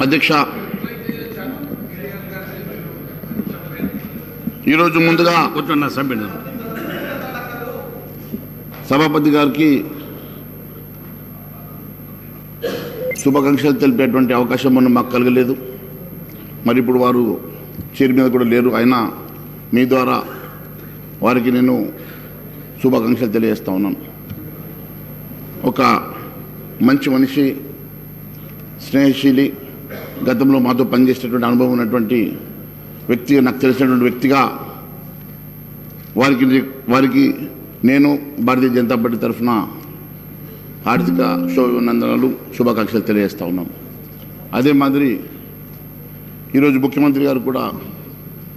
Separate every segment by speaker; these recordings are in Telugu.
Speaker 1: అధ్యక్ష. ఈరోజు ముందుగా
Speaker 2: కూర్చున్న సభ్యుడు.
Speaker 1: సభాపతి గారికి శుభాకాంక్షలు తెలిపేటువంటి అవకాశం మనం మాకు కలగలేదు. మరి ఇప్పుడు వారు చైర్ మీద కూడా లేరు. అయినా మీ ద్వారా వారికి నేను శుభాకాంక్షలు తెలియజేస్తా ఉన్నాను. ఒక మంచి మనిషి స్నేహశీలి గతంలో మాతో పనిచేసేటువంటి అనుభవం ఉన్నటువంటి వ్యక్తిగా నాకు తెలిసినటువంటి వ్యక్తిగా వారికి వారికి నేను భారతీయ జనతా పార్టీ తరఫున ఆర్థిక శుభనందనలు శుభాకాంక్షలు తెలియజేస్తూ ఉన్నాం. అదే మాదిరి ఈరోజు ముఖ్యమంత్రి గారు కూడా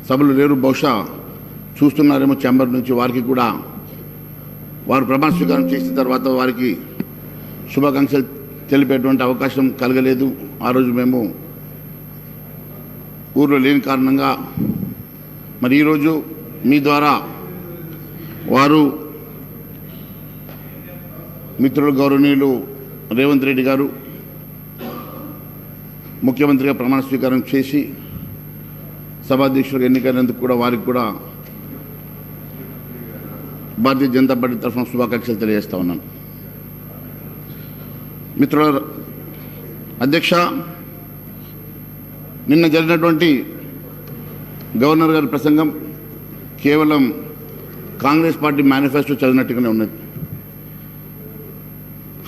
Speaker 1: సభలు లేరు. బహుశా చూస్తున్నారేమో ఛాంబర్ నుంచి వారికి కూడా వారు ప్రమాణ స్వీకారం చేసిన తర్వాత వారికి శుభాకాంక్షలు తెలిపేటువంటి అవకాశం కలగలేదు. ఆ రోజు మేము ఊర్లో లేని కారణంగా మరి ఈరోజు మీ ద్వారా వారు మిత్రులు గౌరవనీయులు రేవంత్ రెడ్డి గారు ముఖ్యమంత్రిగా ప్రమాణ స్వీకారం చేసి సభాధ్యక్షులకు ఎన్నికైనందుకు కూడా వారికి కూడా భారతీయ జనతా పార్టీ తరఫున శుభాకాంక్షలు తెలియజేస్తా ఉన్నాను. మిత్రుల అధ్యక్ష నిన్న జరిగినటువంటి గవర్నర్ గారి ప్రసంగం కేవలం కాంగ్రెస్ పార్టీ మేనిఫెస్టో చదివినట్టుగానే ఉన్నది.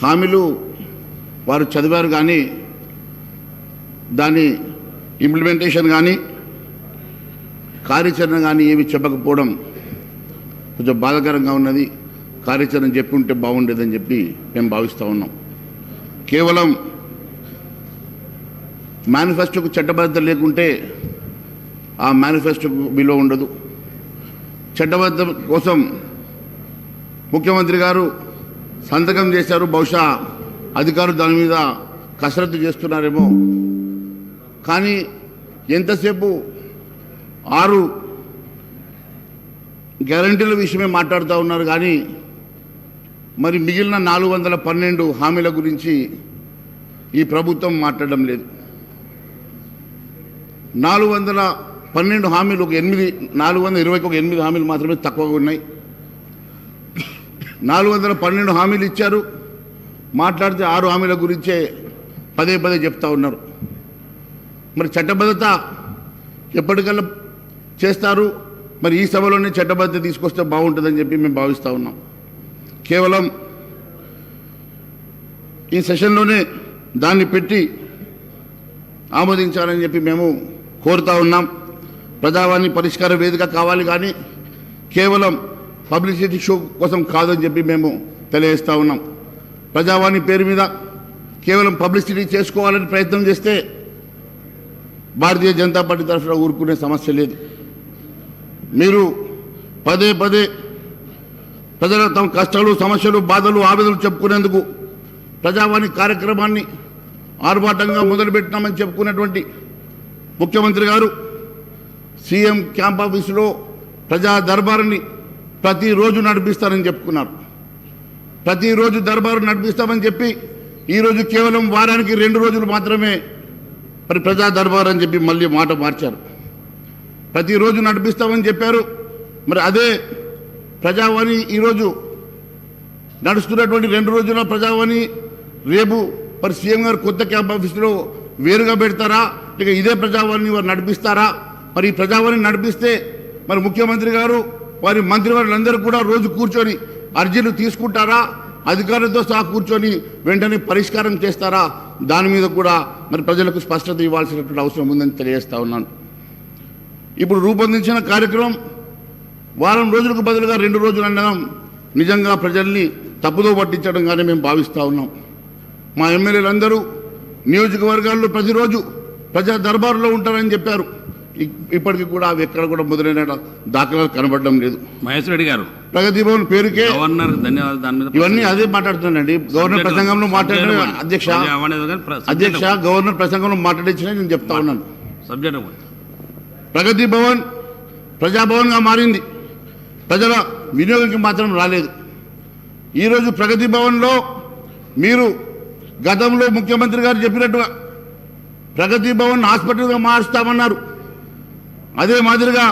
Speaker 1: హామీలు వారు చదివారు కానీ దాని ఇంప్లిమెంటేషన్ కానీ కార్యాచరణ కానీ ఏమి చెప్పకపోవడం కొంచెం బాధాకరంగా ఉన్నది. కార్యాచరణ చెప్పి ఉంటే బాగుండేదని చెప్పి మేము భావిస్తూ ఉన్నాం. కేవలం మేనిఫెస్టోకు చట్టబద్ధత లేకుంటే ఆ మేనిఫెస్టోకు విలువ ఉండదు. చట్టబద్ధ కోసం ముఖ్యమంత్రి గారు సంతకం చేశారు. బహుశా అధికారులు దాని మీద కసరత్తు చేస్తున్నారేమో. కానీ ఎంతసేపు ఆరు గ్యారంటీల విషయమే మాట్లాడుతూ ఉన్నారు. కానీ మరి మిగిలిన నాలుగు వందల పన్నెండు హామీల గురించి ఈ ప్రభుత్వం మాట్లాడడం లేదు. నాలుగు వందల పన్నెండు హామీలు ఒక ఎనిమిది నాలుగు వందల ఇరవైకి ఒక ఎనిమిది హామీలు మాత్రమే తక్కువగా ఉన్నాయి. నాలుగు వందల పన్నెండు హామీలు ఇచ్చారు. మాట్లాడితే ఆరు హామీల గురించే పదే పదే చెప్తా ఉన్నారు. మరి చట్టబద్ధత ఎప్పటికల్లా చేస్తారు. మరి ఈ సభలోనే చట్టబద్ధత తీసుకొస్తే బాగుంటుందని చెప్పి మేము భావిస్తూ ఉన్నాం. కేవలం ఈ సెషన్లోనే దాన్ని పెట్టి ఆమోదించాలని చెప్పి మేము కోరుతా ఉన్నాం. ప్రజావాణి పరిష్కార వేదిక కావాలి కానీ కేవలం పబ్లిసిటీ షో కోసం కాదని చెప్పి మేము తెలియజేస్తూ ఉన్నాం. ప్రజావాణి పేరు మీద కేవలం పబ్లిసిటీ చేసుకోవాలని ప్రయత్నం చేస్తే భారతీయ జనతా పార్టీ తరఫున ఊరుకునే సమస్య లేదు. మీరు పదే పదే ప్రజల తమ కష్టాలు సమస్యలు బాధలు ఆవేదనలు చెప్పుకునేందుకు ప్రజావాణి కార్యక్రమాన్ని ఆర్భాటంగా మొదలుపెట్టినామని చెప్పుకున్నటువంటి ముఖ్యమంత్రి గారు సీఎం క్యాంప్ ఆఫీసులో ప్రజా దర్బారుని ప్రతిరోజు నడిపిస్తారని చెప్పుకున్నారు. ప్రతిరోజు దర్బారు నడిపిస్తామని చెప్పి ఈరోజు కేవలం వారానికి రెండు రోజులు మాత్రమే మరి ప్రజా దర్బార్ అని చెప్పి మళ్ళీ మాట మార్చారు. ప్రతిరోజు నడిపిస్తామని చెప్పారు. మరి అదే ప్రజావాణి ఈరోజు నడుస్తున్నటువంటి రెండు రోజుల ప్రజావాణి రేపు మరి సీఎం గారు కొత్త క్యాంప్ ఆఫీసులో వేరుగా పెడతారా? ఇక ఇదే ప్రజావాణిని వారు నడిపిస్తారా? మరి ఈ ప్రజావాణి నడిపిస్తే మరి ముఖ్యమంత్రి గారు వారి మంత్రివర్యులందరూ కూడా రోజు కూర్చొని అర్జీలు తీసుకుంటారా? అధికారులతో సహా కూర్చొని వెంటనే పరిష్కారం చేస్తారా? దాని మీద కూడా మరి ప్రజలకు స్పష్టత ఇవ్వాల్సినటువంటి అవసరం ఉందని తెలియజేస్తా ఉన్నాను. ఇప్పుడు రూపొందించిన కార్యక్రమం వారం రోజులకు బదులుగా రెండు రోజులు అనడం నిజంగా ప్రజల్ని తప్పుదో పట్టించడంగానే మేము భావిస్తూ ఉన్నాం. మా ఎమ్మెల్యేలందరూ నియోజకవర్గాల్లో ప్రతిరోజు ప్రజా దర్బారులో ఉంటారని చెప్పారు. ఇప్పటికి కూడా అవి ఎక్కడ కూడా మొదలైన దాఖలాలు కనబడడం లేదు.
Speaker 2: మహేష్ రెడ్డి గారు
Speaker 1: ప్రగతి భవన్ పేరుకే
Speaker 2: గవర్నర్ ధన్యవాదాలు దాని మీద
Speaker 1: ఇవన్నీ అదే మాట్లాడుతున్నానండి. గవర్నర్ ప్రసంగంలో మాట్లాడిన అధ్యక్ష అధ్యక్ష గవర్నర్ ప్రసంగంలో మాట్లాడించిన నేను చెప్తా ఉన్నాను.
Speaker 2: సబ్జెక్ట్
Speaker 1: ప్రగతి భవన్ ప్రజాభవన్గా మారింది. ప్రజల వినియోగంకి మాత్రం రాలేదు. ఈరోజు ప్రగతి భవన్లో మీరు గతంలో ముఖ్యమంత్రి గారు చెప్పినట్టుగా ప్రగతి భవన్ హాస్పిటల్గా మారుస్తామన్నారు. అదే మాదిరిగా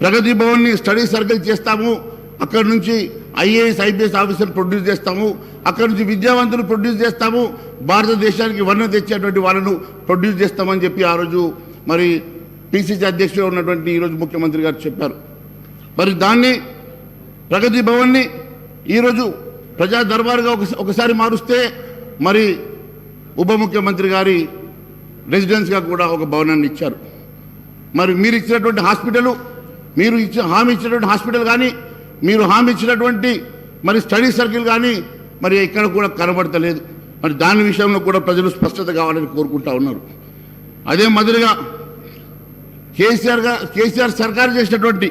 Speaker 1: ప్రగతి భవన్ని స్టడీ సర్కిల్ చేస్తాము. అక్కడ నుంచి ఐఏఎస్ ఐపీఎస్ ఆఫీసర్ ప్రొడ్యూస్ చేస్తాము. అక్కడ నుంచి విద్యావంతులు ప్రొడ్యూస్ చేస్తాము. భారతదేశానికి వర్ణ తెచ్చేటువంటి వాళ్ళను ప్రొడ్యూస్ చేస్తామని చెప్పి ఆ రోజు మరి పిసిసి అధ్యక్షుడు ఉన్నటువంటి ఈరోజు ముఖ్యమంత్రి గారు చెప్పారు. మరి దాన్ని ప్రగతి భవన్ని ఈరోజు ప్రజా దర్బారుగా ఒకసారి మారుస్తే మరి ఉప ముఖ్యమంత్రి గారి రెసిడెన్స్గా కూడా ఒక భవనాన్ని ఇచ్చారు. మరి మీరు ఇచ్చినటువంటి హాస్పిటల్ మీరు ఇచ్చిన హామీ ఇచ్చినటువంటి హాస్పిటల్ కానీ మీరు హామీ ఇచ్చినటువంటి మరి స్టడీ సర్కిల్ కానీ మరి ఇక్కడ కూడా కనబడతలేదు. మరి దాని విషయంలో కూడా ప్రజలు స్పష్టత కావాలని కోరుకుంటా ఉన్నారు. అదే మాదిరిగా కేసీఆర్గా కేసీఆర్ సర్కారు చేసినటువంటి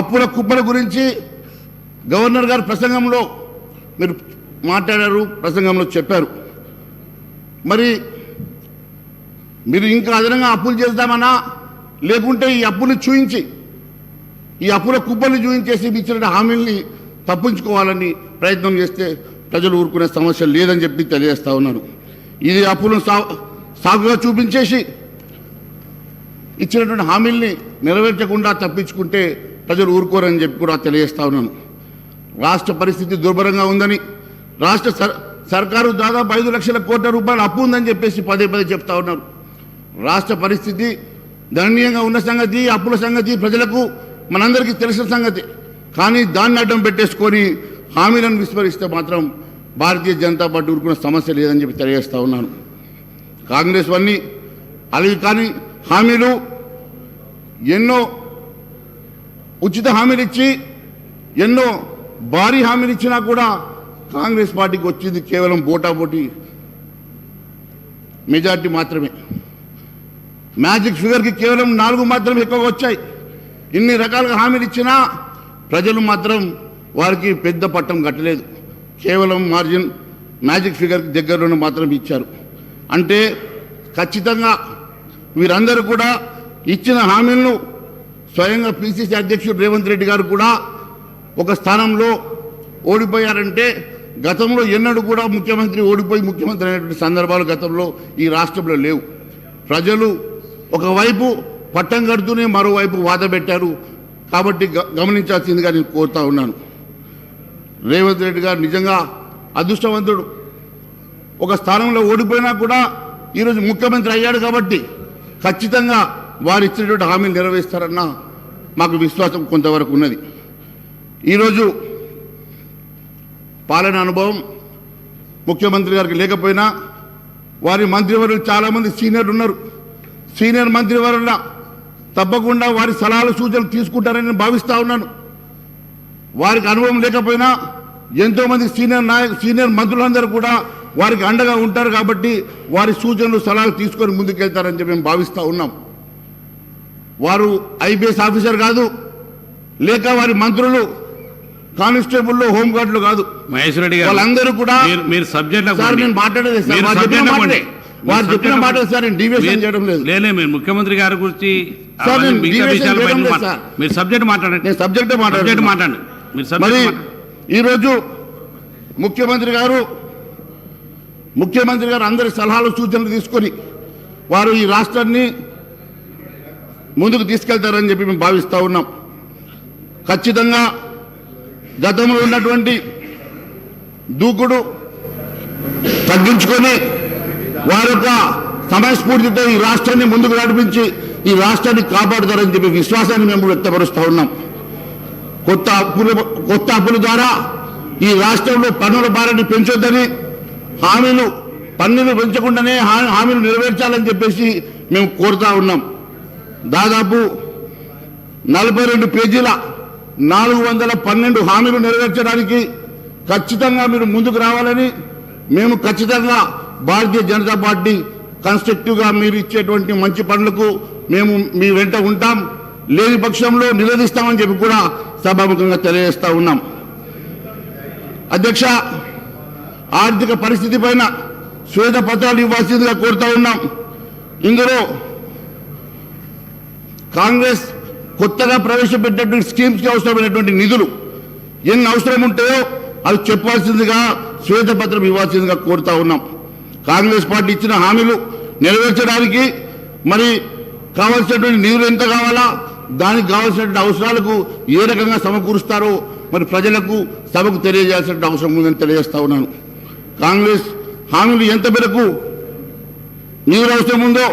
Speaker 1: అప్పుల కుప్పల గురించి గవర్నర్ గారు ప్రసంగంలో మీరు మాట్లాడారు ప్రసంగంలో చెప్పారు. మరి మీరు ఇంకా అదనంగా అప్పులు చేద్దామన్నా లేకుంటే ఈ అప్పులు చూయించి ఈ అప్పుల కుప్పని చూయించేసి మీ ఇచ్చిన హామీల్ని తప్పించుకోవాలని ప్రయత్నం చేస్తే ప్రజలు ఊరుకునే సమస్య లేదని చెప్పి తెలియజేస్తా ఉన్నారు ఇది అప్పులను సా సాగుగా చూపించేసి ఇచ్చినటువంటి హామీల్ని నెరవేర్చకుండా తప్పించుకుంటే ప్రజలు ఊరుకోరని చెప్పి కూడా తెలియజేస్తా ఉన్నాను. రాష్ట్ర పరిస్థితి దుర్భరంగా ఉందని రాష్ట్ర సర్ సర్కారు దాదాపు ఐదు లక్షల కోట్ల రూపాయలు అప్పు ఉందని చెప్పేసి పదే పదే చెప్తా ఉన్నారు. రాష్ట్ర పరిస్థితి దయనీయంగా ఉన్న సంగతి అప్పుల సంగతి ప్రజలకు మనందరికీ తెలిసిన సంగతి. కానీ దాన్ని అడ్డం పెట్టేసుకొని హామీలను విస్మరిస్తే మాత్రం భారతీయ జనతా పార్టీ ఊరుకున్న సమస్య లేదని చెప్పి తెలియజేస్తా ఉన్నాను. కాంగ్రెస్ వన్నీ అలాగే కానీ హామీలు ఎన్నో ఉచిత హామీలు ఇచ్చి ఎన్నో భారీ హామీలు ఇచ్చినా కూడా కాంగ్రెస్ పార్టీకి వచ్చింది కేవలం బోటాబోటీ మెజార్టీ మాత్రమే. మ్యాజిక్ ఫిగర్కి కేవలం నాలుగు మాత్రం ఎక్కువగా వచ్చాయి. ఇన్ని రకాలుగా హామీలు ఇచ్చినా ప్రజలు మాత్రం వారికి పెద్ద పట్టం కట్టలేదు. కేవలం మార్జిన్ మ్యాజిక్ ఫిగర్కి దగ్గరలోనే మాత్రం ఇచ్చారు. అంటే ఖచ్చితంగా వీరందరూ కూడా ఇచ్చిన హామీలను స్వయంగా పిసిసి అధ్యక్షుడు రేవంత్ రెడ్డి గారు కూడా ఒక స్థానంలో ఓడిపోయారంటే గతంలో ఎన్నడూ కూడా ముఖ్యమంత్రి ఓడిపోయి ముఖ్యమంత్రి అయినటువంటి సందర్భాలు గతంలో ఈ రాష్ట్రంలో లేవు. ప్రజలు ఒకవైపు పట్టం కడుతూనే మరోవైపు వాద పెట్టారు. కాబట్టి గ- గమనించాల్సిందిగా నేను కోరుతా ఉన్నాను. రేవంత్ రెడ్డి గారు నిజంగా అదృష్టవంతుడు. ఒక స్థానంలో ఓడిపోయినా కూడా ఈరోజు ముఖ్యమంత్రి అయ్యాడు కాబట్టి ఖచ్చితంగా వారు ఇచ్చినటువంటి హామీలు నెరవేరుస్తారన్న మాకు విశ్వాసం కొంతవరకు ఉన్నది. ఈరోజు పాలన అనుభవం ముఖ్యమంత్రి గారికి లేకపోయినా వారి మంత్రివర్యులు చాలామంది సీనియర్లు ఉన్నారు. సీనియర్ మంత్రివర్యుల తప్పకుండా వారి సలహాలు సూచనలు తీసుకుంటారని నేను భావిస్తూ ఉన్నాను. వారికి అనుభవం లేకపోయినా ఎంతోమంది సీనియర్ నాయక సీనియర్ మంత్రులందరూ కూడా వారికి అండగా ఉంటారు కాబట్టి వారి సూచనలు సలహాలు తీసుకొని ముందుకెళ్తారని చెప్పి మేము భావిస్తూ ఉన్నాం. వారు ఐపీఎస్ ఆఫీసర్ కాదు లేక వారి మంత్రులు కానిస్టేబుల్లో హోంగార్డులు కాదు.
Speaker 2: మహేశ్వర రెడ్డి గారు
Speaker 1: వాళ్ళందరూ కూడా
Speaker 2: మీరు- సబ్జెక్ట్
Speaker 1: సార్ నేను మాట్లాడేది వారు చెప్పిన మాటలు. సార్ నేను డివియేషన్ చేయడం లేదు.
Speaker 2: లేలే మీరు ముఖ్యమంత్రి గారి గురించి. మీరు సబ్జెక్ట్ మాట్లాడండి.
Speaker 1: నేను సబ్జెక్టే
Speaker 2: సబ్జెక్ట్
Speaker 1: మాట్లాడుతున్నా
Speaker 2: మాట్లాడండి. మీరు మాట్లాడండి.
Speaker 1: ఈరోజు ముఖ్యమంత్రి గారు ముఖ్యమంత్రి గారు అందరి సలహాలు సూచనలు తీసుకొని వారు ఈ రాష్ట్రాన్ని ముందుకు తీసుకెళ్తారని చెప్పి మేము భావిస్తూ ఉన్నాం. ఖచ్చితంగా గతంలో ఉన్నటువంటి దూకుడు తగ్గించుకొని వారి యొక్క సమయస్ఫూర్తితో ఈ రాష్ట్రాన్ని ముందుకు నడిపించి ఈ రాష్ట్రాన్ని కాపాడుతారని చెప్పి విశ్వాసాన్ని మేము వ్యక్తపరుస్తూ ఉన్నాం. కొత్త అప్పుల కొత్త అప్పుల ద్వారా ఈ రాష్ట్రంలో పన్నుల భారాన్ని పెంచొద్దని హామీలు పన్నులు పెంచకుండానే హామీలు నెరవేర్చాలని చెప్పేసి మేము కోరుతా ఉన్నాం. దాదాపు నలభై రెండు పేజీల నాలుగు వందల పన్నెండు హామీలు నెరవేర్చడానికి ఖచ్చితంగా మీరు ముందుకు రావాలని మేము ఖచ్చితంగా భారతీయ జనతా పార్టీ కన్స్ట్రక్టివ్గా మీరు ఇచ్చేటువంటి మంచి పనులకు మేము మీ వెంట ఉంటాం. లేని పక్షంలో నిలదీస్తామని చెప్పి కూడా సభాముఖంగా తెలియజేస్తా ఉన్నాం. అధ్యక్ష ఆర్థిక పరిస్థితి పైన శ్వేత పత్రాలు ఇవ్వాల్సిందిగా కోరుతా ఉన్నాం. ఇందులో కాంగ్రెస్ కొత్తగా ప్రవేశపెట్టినటువంటి స్కీమ్స్కి అవసరమైనటువంటి నిధులు ఎన్ని అవసరం ఉంటాయో అవి చెప్పాల్సిందిగా శ్వేతపత్రం ఇవ్వాల్సిందిగా కోరుతా ఉన్నాం. కాంగ్రెస్ పార్టీ ఇచ్చిన హామీలు నెరవేర్చడానికి మరి కావాల్సినటువంటి నిధులు ఎంత కావాలా దానికి కావాల్సినటువంటి అవసరాలకు ఏ రకంగా సమకూరుస్తారో మరి ప్రజలకు సభకు తెలియజేయాల్సిన అవసరం ఉందని తెలియజేస్తా ఉన్నాను. కాంగ్రెస్ హామీలు ఎంత మేరకు నిధులు అవసరం ఉందో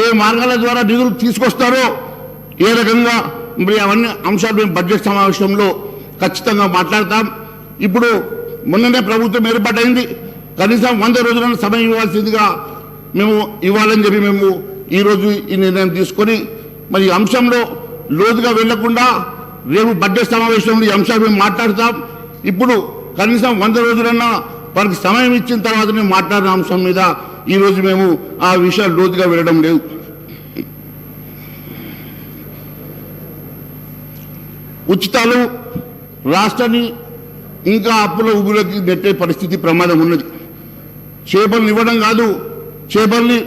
Speaker 1: ఏ మార్గాల ద్వారా నిధులు తీసుకొస్తారో ఏ రకంగా మరి అవన్నీ అంశాలు మేము బడ్జెట్ సమావేశంలో ఖచ్చితంగా మాట్లాడతాం. ఇప్పుడు మొన్ననే ప్రభుత్వం ఏర్పాటైంది. కనీసం వంద రోజులను సమయం ఇవ్వాల్సిందిగా మేము ఇవ్వాలని చెప్పి మేము ఈరోజు ఈ నిర్ణయం తీసుకొని మరి ఈ అంశంలో లోతుగా వెళ్ళకుండా రేపు బడ్జెట్ సమావేశంలో ఈ అంశాలు మేము మాట్లాడతాం. ఇప్పుడు కనీసం వంద రోజులన్నా వారికి సమయం ఇచ్చిన తర్వాత మేము మాట్లాడిన అంశం మీద ఈరోజు మేము ఆ విషయాలు లోతుగా వెళ్ళడం లేదు. ఉచితాలు రాష్ట్రాన్ని ఇంకా అప్పుల ఊబిలోకి నెట్టే పరిస్థితి ప్రమాదం ఉన్నది. చేపలను ఇవ్వడం కాదు చేపల్ని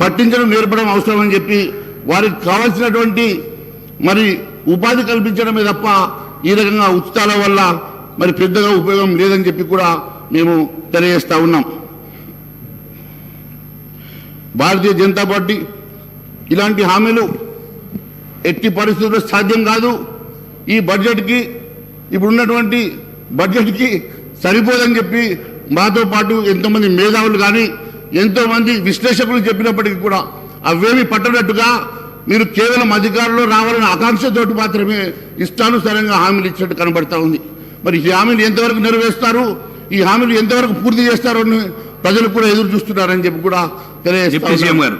Speaker 1: పట్టించడం నేర్పడం అవసరమని చెప్పి వారికి కావాల్సినటువంటి మరి ఉపాధి కల్పించడమే తప్ప ఈ రకంగా ఉచితాల వల్ల మరి పెద్దగా ఉపయోగం లేదని చెప్పి కూడా మేము తెలియజేస్తా ఉన్నాం. భారతీయ జనతా పార్టీ ఇలాంటి హామీలు ఎట్టి పరిస్థితుల్లో సాధ్యం కాదు. ఈ బడ్జెట్కి ఇప్పుడున్నటువంటి బడ్జెట్కి సరిపోదని చెప్పి మాతో పాటు ఎంతోమంది మేధావులు కానీ ఎంతోమంది విశ్లేషకులు చెప్పినప్పటికీ కూడా అవేమి పట్టనట్టుగా మీరు కేవలం అధికారంలో రావాలనే ఆకాంక్షతోటి మాత్రమే ఇష్టానుసారంగా హామీలు ఇచ్చినట్టు కనబడతా ఉంది. మరి ఈ హామీలు ఎంతవరకు నెరవేరుస్తారు? ఈ హామీలు ఎంతవరకు పూర్తి చేస్తారో అని ప్రజలు కూడా ఎదురు చూస్తున్నారని చెప్పి కూడా తెలియజేస్తారు
Speaker 2: గారు.